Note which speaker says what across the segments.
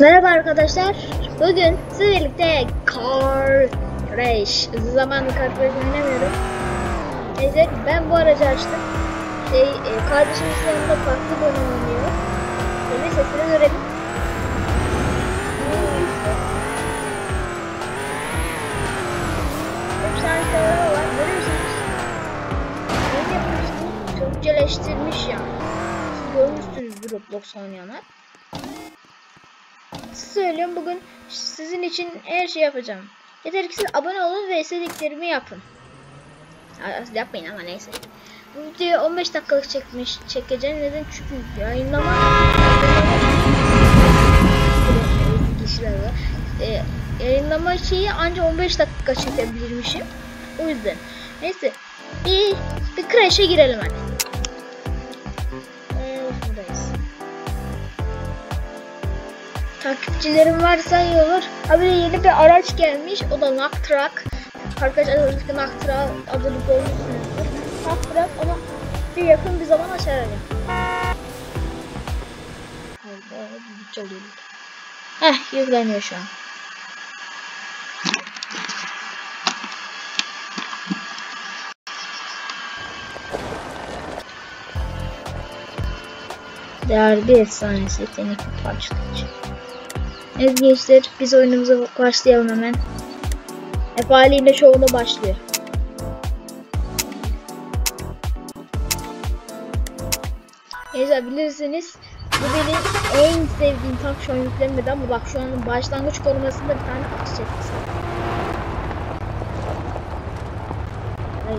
Speaker 1: Merhaba arkadaşlar. Bugün sizle birlikte Car Crash. Uzun zamandır Car Crash oynamıyorum. Neyse ben bu aracı açtım. Şey, e, kardeşimizin yanında farklı bir oyun oynuyor. Şimdi sesini görelim. Üç tane server var. Görüyorsunuz. Yeni yapmıştım. Çok geliştirmiş yani. Siz görmüşsünüzdür Roblox oynayanlar söylüyorum bugün sizin için her şey yapacağım. Yeter ki siz abone olun ve istediklerimi yapın. Yapmayın ama neyse. Bu videoyu 15 dakikalık çekmiş çekeceğim neden çünkü yayınlama e, yayınlama şeyi ancak 15 dakika çekebilirmişim. O yüzden. Neyse. Bir, bir crash'e girelim hadi. Takipçilerim varsa iyi olur. Abi yeni bir araç gelmiş. O da Naktrak. Arkadaşlar özellikle Naktrak adını görmüşsünüzdür. Naktrak ama bir yakın bir zaman açarım. Allah bir çalıyor. Heh yükleniyor şu an. Değerli efsanesi yetenekli parçalayıcı. Evet gençler biz oyunumuza başlayalım hemen. Hep haliyle şovuna başlıyor. Gençler bilirsiniz bu benim en sevdiğim tank şu an yüklenmedi ama bak şu an başlangıç korumasında bir tane atış var.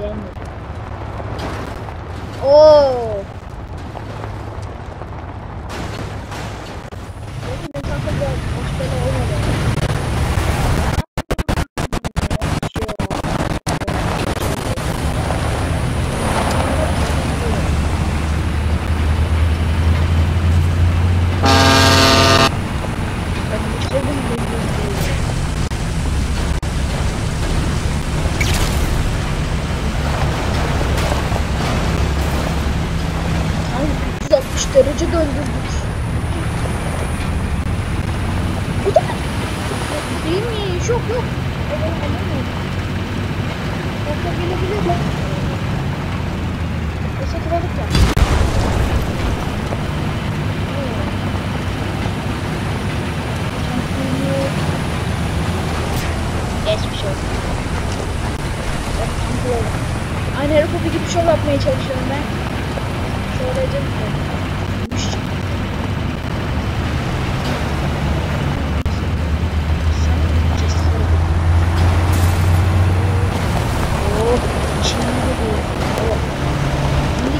Speaker 1: gelmedi. Şov yapmaya çalışıyorum ben. Şöyle canım.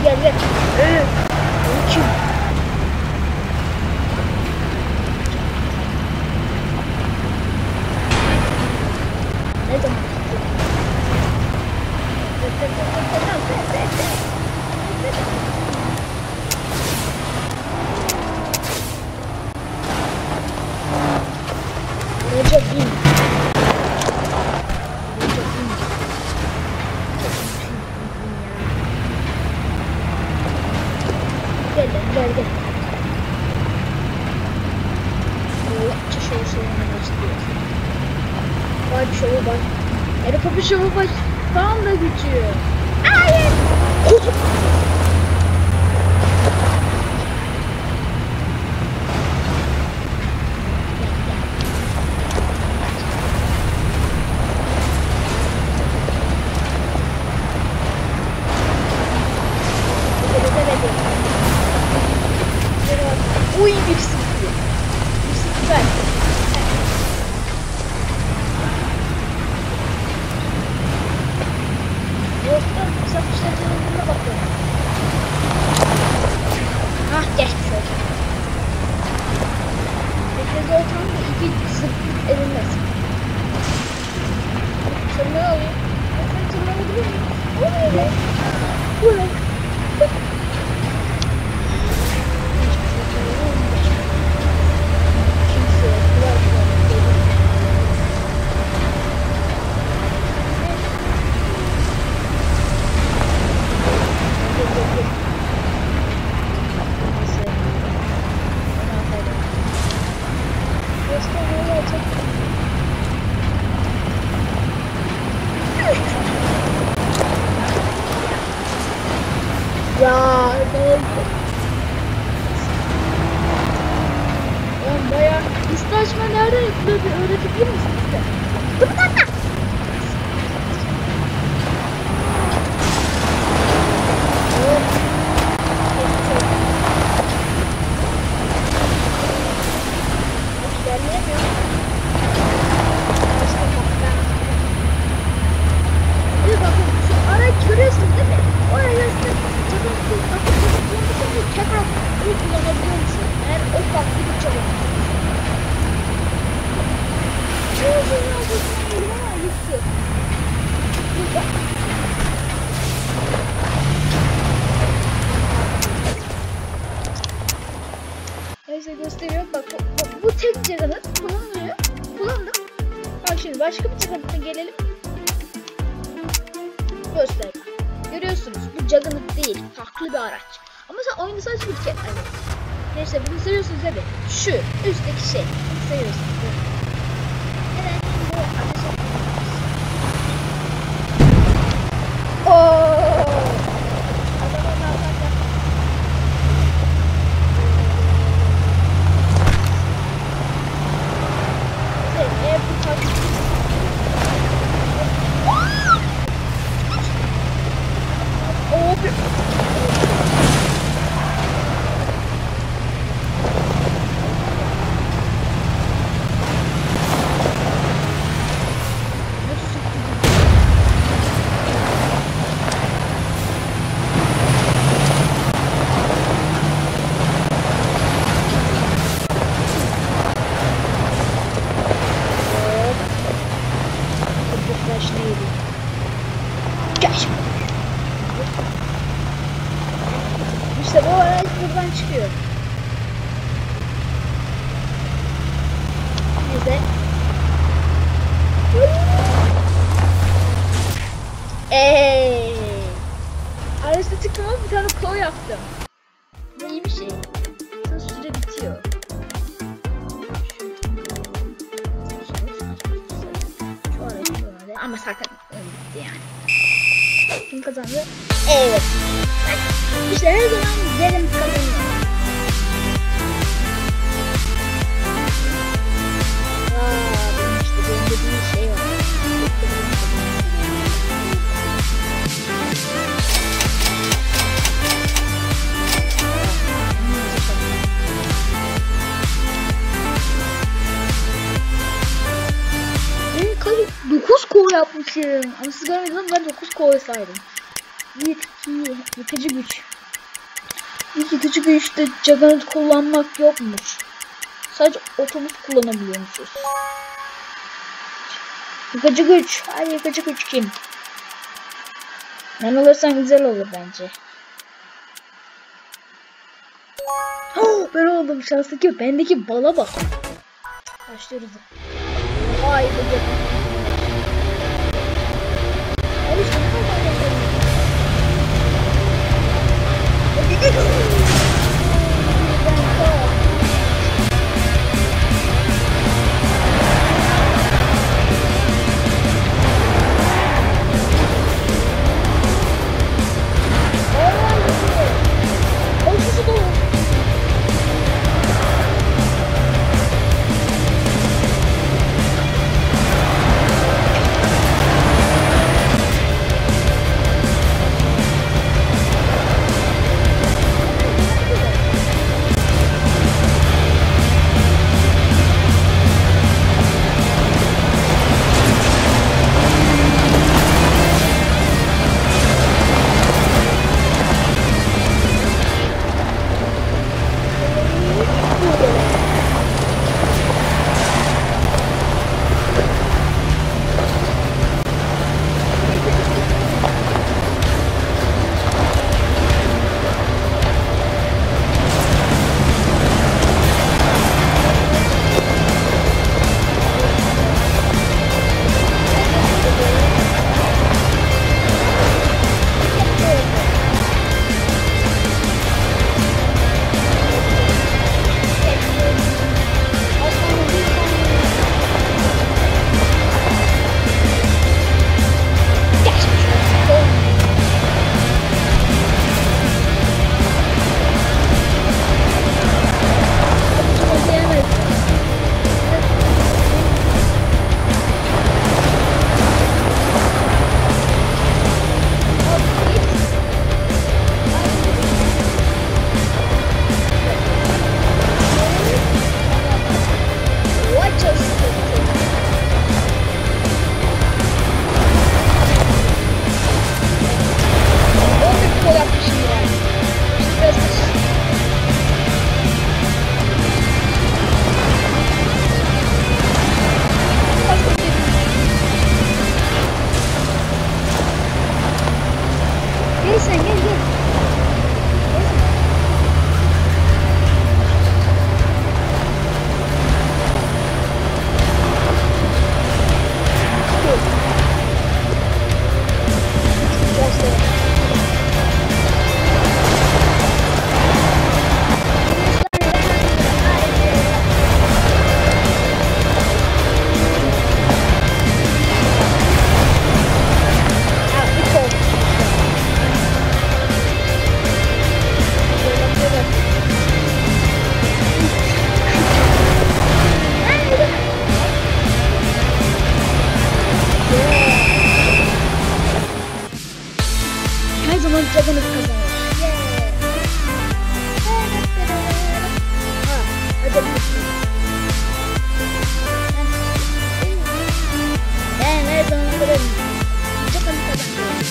Speaker 1: geldi. Ee, o kim? Ne zaman? Recep bin. Gel gel gel. Allahça şov salonuna başlıyoruz. Bak şovu bak. Harry Potter şovu baş. Tam da geçiyor. Neyse gösteriyor. Bak, bak bu tek çakalı kullanılıyor. Kullandım. Bak şimdi başka bir çakalıkta gelelim. Göster. Görüyorsunuz bu Juggernaut değil. Farklı bir araç. Ama sen oyunu sadece bir. Evet. Neyse bunu seviyorsunuz mi? Şu üstteki şey. Seviyorsunuz mi? Neden? Bu ateş etmez. Ooo! Adama ne yapacak? Şey, eğer bu takip Oo, Bu flash neydi? Gel. İşte bu araç buradan çıkıyor. Neyse. Eee. Araçta tıklama bir tane kol yaptım. Bu iyi bir şey. Sonra süre bitiyor. Ama zaten oyun bitti yani. Kim kazandı? Evet. İşte her zaman benim kazanıyorum. Aa, benim işte benim dediğim şey var. Kol yapmışım. Ama siz görmediniz ben 9 kol saydım. Yetki, yıkıcı güç. Yıkıcı güçte Juggernaut kullanmak yokmuş. Sadece otobüs kullanabiliyormuşuz. Yıkıcı güç. Hayır yıkıcı güç kim? Ben olursam güzel olur bence. Oh, ben oldum şanstaki bendeki bala bak. Başlıyoruz. Vay Ai, meu Deus. Kadınız kazanır. Ben her zaman kazanırım. Çok az kazanırım.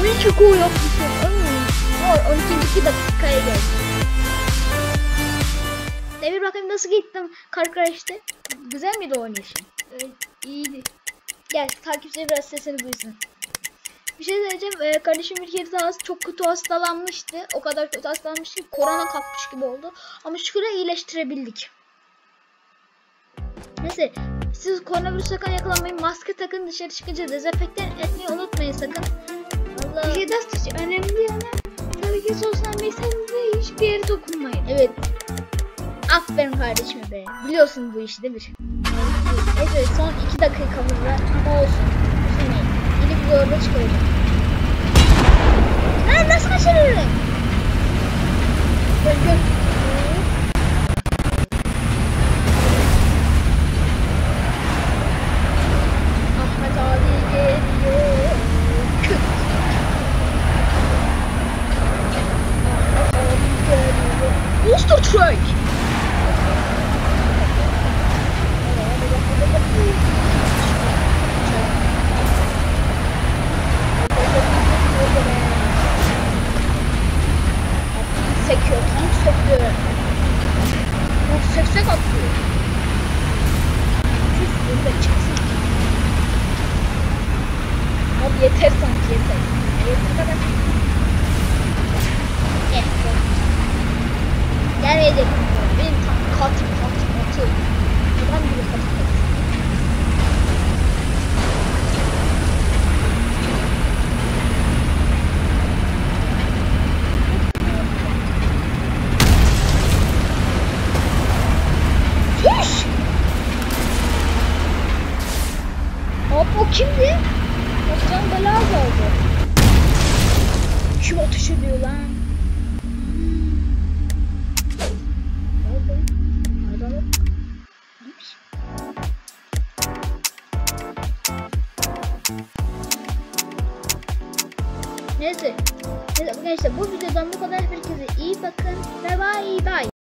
Speaker 1: 12 gol yapmışım. Or 12. dakikaya geldi. Demir bakayım nasıl gittim. Kar karıştı. Güzel miydi oynayışın?
Speaker 2: Evet iyiydi.
Speaker 1: Gel takipçiler biraz sesini duysun. Bir şey söyleyeceğim. Ee, kardeşim bir kere daha çok kötü hastalanmıştı. O kadar kötü hastalanmıştı ki korona kapmış gibi oldu. Ama şükür iyileştirebildik. Neyse siz koronavirüs sakın yakalanmayın. Maske takın dışarı çıkınca dezenfektan etmeyi unutmayın sakın. Allah.
Speaker 2: Bir şey daha söyleyeceğim. Önemli olan tabii ki sosyal medyada hiçbir yere dokunmayın.
Speaker 1: Evet. Aferin kardeşim be. Biliyorsun bu işi değil mi? Neyse son iki dakikamız var ama olsun. Üzülmeyin. Gidip zorda çıkaracağım. Ha nasıl kaçırırım? Gör gör. Yeter sanki yeter. Yeter kadar. Eh, yok. Gelmeyecek. Benim tam katı katı katı. Adam gibi katı katı. Hop o kimdi? Başkan bela geldi. Kim ateş ediyor lan?